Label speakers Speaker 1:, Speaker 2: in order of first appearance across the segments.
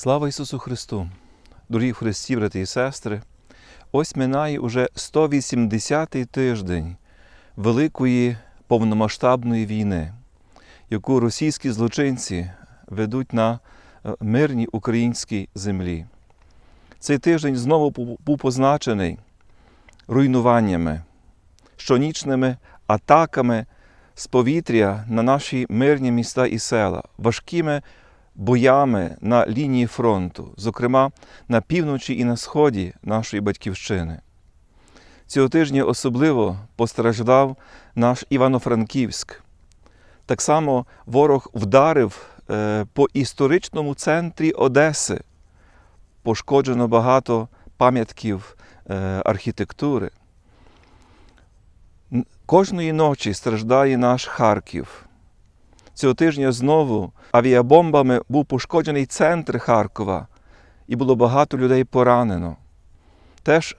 Speaker 1: Слава Ісусу Христу! Дорогі Христі, брати і сестри! Ось минає уже 180-й тиждень великої повномасштабної війни, яку російські злочинці ведуть на е, мирній українській землі. Цей тиждень знову був позначений руйнуваннями, щонічними атаками з повітря на наші мирні міста і села, важкими боями на лінії фронту, зокрема на півночі і на сході нашої батьківщини. Цього тижня особливо постраждав наш Івано-Франківськ. Так само ворог вдарив е, по історичному центрі Одеси. Пошкоджено багато пам'ятків е, архітектури. Кожної ночі страждає наш Харків. Цього тижня знову авіабомбами був пошкоджений центр Харкова, і було багато людей поранено. Теж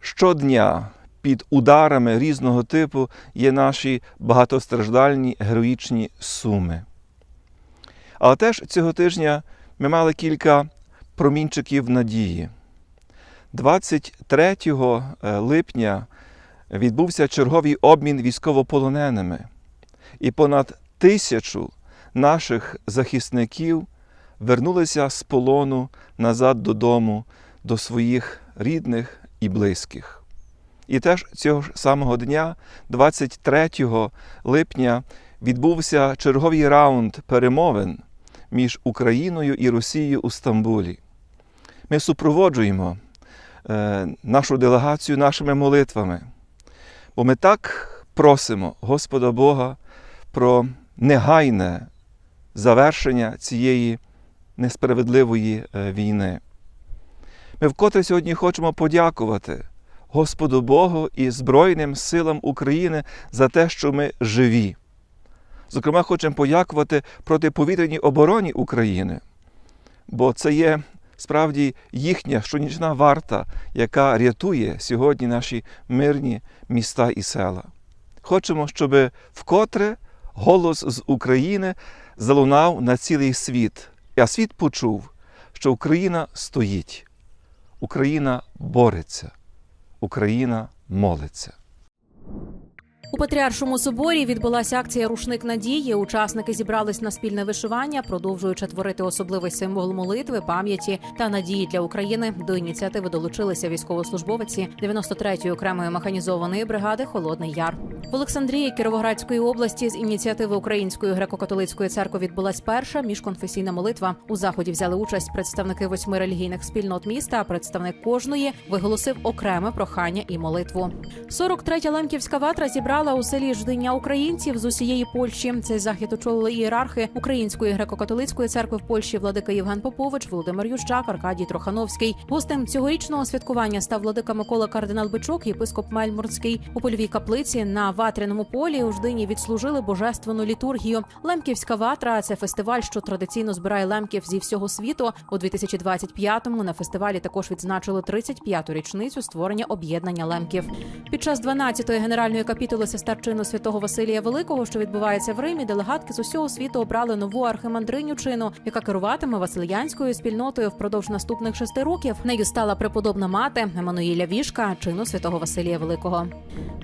Speaker 1: щодня під ударами різного типу є наші багатостраждальні героїчні суми. Але теж цього тижня ми мали кілька промінчиків надії. 23 е, липня відбувся черговий обмін військовополоненими, і понад тисячу наших захисників вернулися з полону назад додому до своїх рідних і близьких. І теж цього ж самого дня, 23 липня, відбувся черговий раунд перемовин між Україною і Росією у Стамбулі. Ми супроводжуємо е, нашу делегацію нашими молитвами, бо ми так просимо Господа Бога про негайне завершення цієї несправедливої е, війни. Ми вкотре сьогодні хочемо подякувати Господу Богу і Збройним силам України за те, що ми живі. Зокрема, хочемо подякувати протиповітряній обороні України, бо це є справді їхня щонічна варта, яка рятує сьогодні наші мирні міста і села. Хочемо, щоб вкотре голос з України залунав на цілий світ, а світ почув, що Україна стоїть, Україна бореться, Україна молиться.
Speaker 2: У Патріаршому соборі відбулася акція Рушник надії. Учасники зібрались на спільне вишивання, продовжуючи творити особливий символ молитви, пам'яті та надії для України. До ініціативи долучилися військовослужбовиці 93-ї окремої механізованої бригади Холодний Яр. В Олександрії Кіровоградської області з ініціативи Української греко-католицької церкви відбулась перша міжконфесійна молитва. У заході взяли участь представники восьми релігійних спільнот міста. а Представник кожної виголосив окреме прохання і молитву. 43-я лемківська ватра зібрала у селі ждення українців з усієї Польщі. Цей захід очолили ієрархи Української греко-католицької церкви в Польщі Владика Євген Попович, Володимир Ющак, Аркадій Трохановський. Гостем цьогорічного святкування став владика Микола Кардинал Бичок, єпископ Мельмурський. У польовій каплиці на ватряному полі у ждині відслужили божественну літургію. Лемківська ватра це фестиваль, що традиційно збирає лемків зі всього світу. У 2025-му на фестивалі також відзначили 35-ту річницю створення об'єднання лемків. Під час 12-ї генеральної капітули сестерчину святого Василія Великого, що відбувається в Римі, делегатки з усього світу обрали нову архимандриню чину, яка керуватиме Васильянською спільнотою впродовж наступних шести років. Нею стала преподобна мати Еммануїля Вішка, чину святого Василія Великого.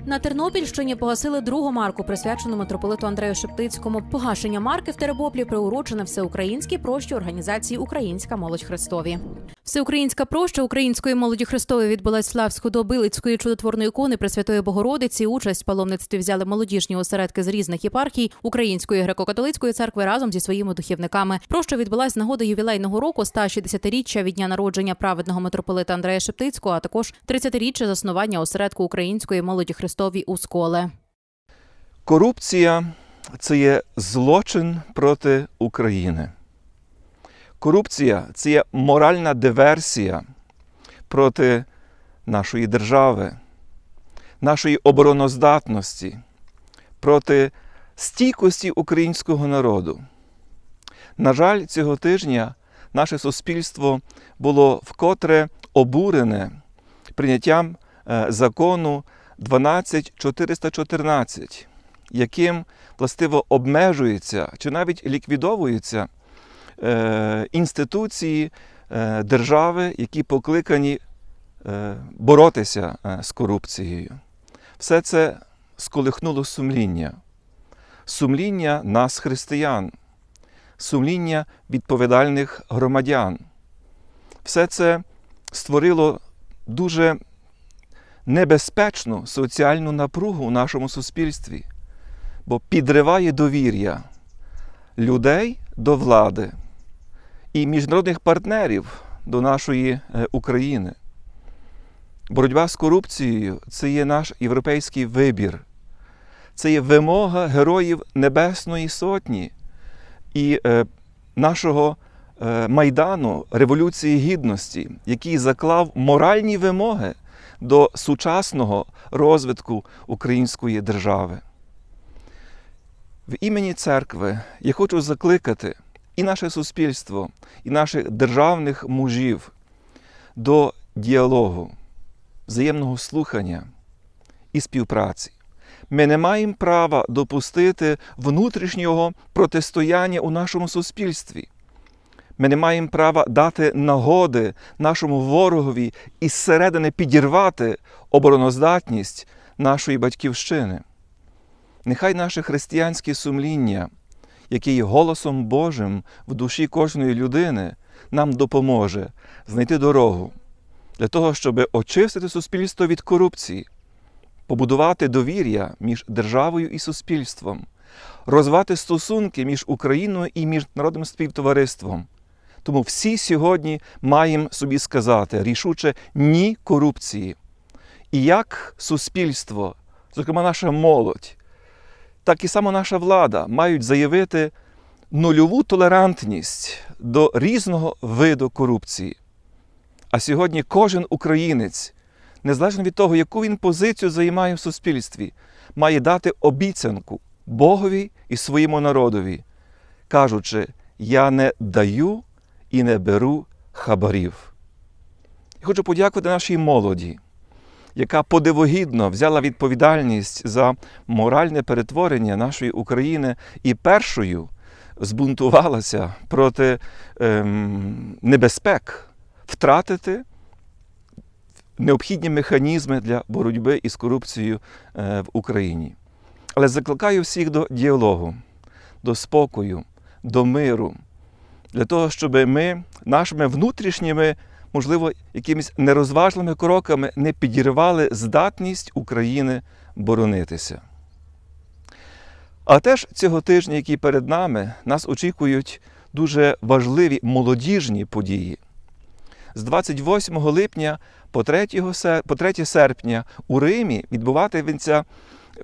Speaker 2: На Тернопільщині погасили другу марку, присвячену митрополиту Андрею Шептицькому. Погашення марки в Теребоплі приурочене всеукраїнській прощі організації Українська молодь Христові. Всеукраїнська проща української молоді Христової відбулась в Славсько-до-Билицької чудотворної ікони Пресвятої Богородиці. Участь в паломництві взяли молодіжні осередки з різних єпархій Української греко-католицької церкви разом зі своїми духівниками. Проща відбулась з нагоди ювілейного року 160-річчя від дня народження праведного митрополита Андрея Шептицького, а також 30-річчя заснування осередку української молоді Христові у сколе.
Speaker 1: Корупція це є злочин проти України. Корупція це є моральна диверсія проти нашої держави, нашої обороноздатності, проти стійкості українського народу. На жаль, цього тижня наше суспільство було вкотре обурене прийняттям е, закону 12414, яким властиво обмежується чи навіть ліквідовується інституції е, держави, які покликані е, боротися е, з корупцією. Все це сколихнуло сумління, сумління нас, християн, сумління відповідальних громадян. Все це створило дуже небезпечну соціальну напругу у нашому суспільстві, бо підриває довір'я людей до влади і міжнародних партнерів до нашої е, України. Боротьба з корупцією це є наш європейський вибір, це є вимога героїв Небесної Сотні і е, нашого е, майдану Революції Гідності, який заклав моральні вимоги до сучасного розвитку української держави. В імені церкви я хочу закликати і наше суспільство, і наших державних мужів до діалогу, взаємного слухання і співпраці. Ми не маємо права допустити внутрішнього протистояння у нашому суспільстві. Ми не маємо права дати нагоди нашому ворогові із середини підірвати обороноздатність нашої батьківщини. Нехай наше християнське сумління, яке є голосом Божим в душі кожної людини, нам допоможе знайти дорогу для того, щоб очистити суспільство від корупції, побудувати довір'я між державою і суспільством, розвивати стосунки між Україною і міжнародним співтовариством. Тому всі сьогодні маємо собі сказати рішуче ні корупції. І як суспільство, зокрема наша молодь, так і сама наша влада мають заявити нульову толерантність до різного виду корупції. А сьогодні кожен українець, незалежно від того, яку він позицію займає в суспільстві, має дати обіцянку Богові і своєму народові, кажучи, я не даю і не беру хабарів. Я хочу подякувати нашій молоді, яка подивогідно взяла відповідальність за моральне перетворення нашої України і першою збунтувалася проти ем, небезпек втратити необхідні механізми для боротьби із корупцією е, в Україні. Але закликаю всіх до діалогу, до спокою, до миру, для того, щоб ми нашими внутрішніми, можливо, якимись нерозважливими кроками не підірвали здатність України боронитися. А теж цього тижня, який перед нами, нас очікують дуже важливі молодіжні події. З 28 липня по 3, сер- по 3 серпня у Римі відбуватиметься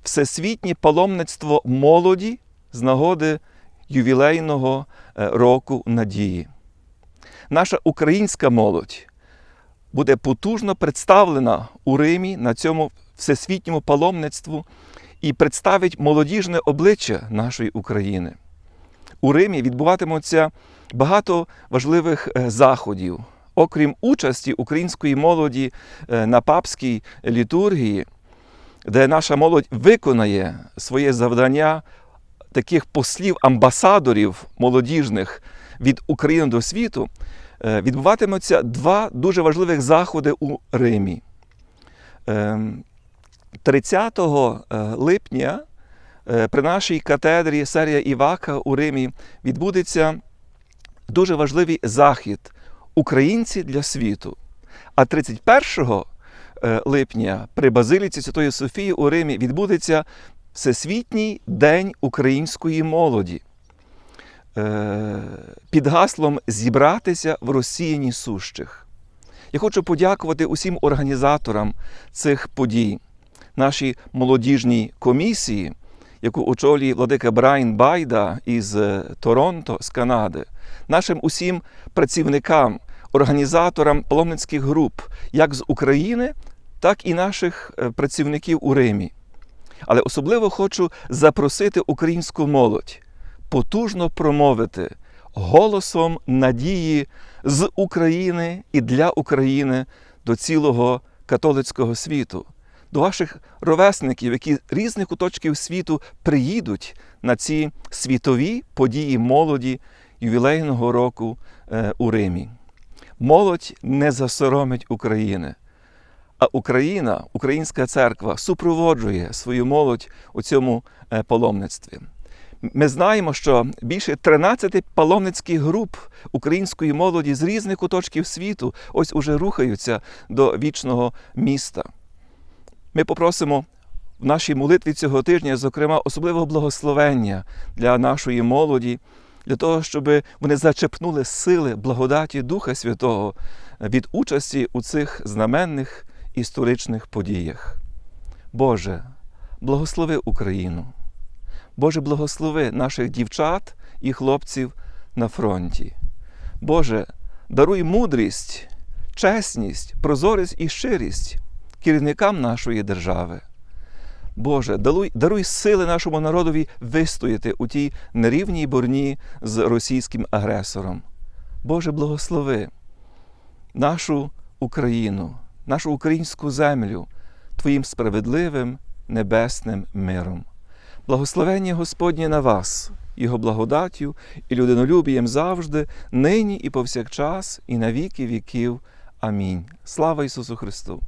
Speaker 1: всесвітнє паломництво молоді з нагоди ювілейного е, року надії. Наша українська молодь буде потужно представлена у Римі на цьому всесвітньому паломництву і представить молодіжне обличчя нашої України. У Римі відбуватимуться багато важливих е, заходів. Окрім участі української молоді е, на папській літургії, де наша молодь виконає своє завдання таких послів, амбасадорів молодіжних від України до світу, відбуватимуться два дуже важливих заходи у Римі. Ем, 30 е, липня е, при нашій катедрі Серія Івака у Римі відбудеться дуже важливий захід Українці для світу. А 31 е, липня при Базиліці Святої Софії у Римі відбудеться Всесвітній день української молоді е, під гаслом Зібратися в розсіяні сущих. Я хочу подякувати усім організаторам цих подій, нашій молодіжній комісії, яку очолює владика Брайан Байда із е, Торонто, з Канади, нашим усім працівникам, організаторам паломницьких груп, як з України, так і наших е, працівників у Римі. Але особливо хочу запросити українську молодь потужно промовити голосом надії з України і для України до цілого католицького світу, до ваших ровесників, які з різних куточків світу приїдуть на ці світові події молоді, ювілейного року е, у Римі. Молодь не засоромить України. А Україна, Українська церква супроводжує свою молодь у цьому е, паломництві. Ми знаємо, що більше 13 паломницьких груп української молоді з різних куточків світу ось уже рухаються до вічного міста. Ми попросимо в нашій молитві цього тижня, зокрема, особливого благословення для нашої молоді, для того, щоб вони зачепнули сили благодаті Духа Святого від участі у цих знаменних історичних подіях. Боже, благослови Україну. Боже, благослови наших дівчат і хлопців на фронті. Боже, даруй мудрість, чесність, прозорість і щирість керівникам нашої держави. Боже, даруй, даруй сили нашому народові вистояти у тій нерівній борні з російським агресором. Боже, благослови нашу Україну, нашу українську землю Твоїм справедливим небесним миром. Благословення Господнє на вас, Його благодаттю і людинолюбієм завжди, нині і повсякчас, і на віки віків. Амінь. Слава Ісусу Христу!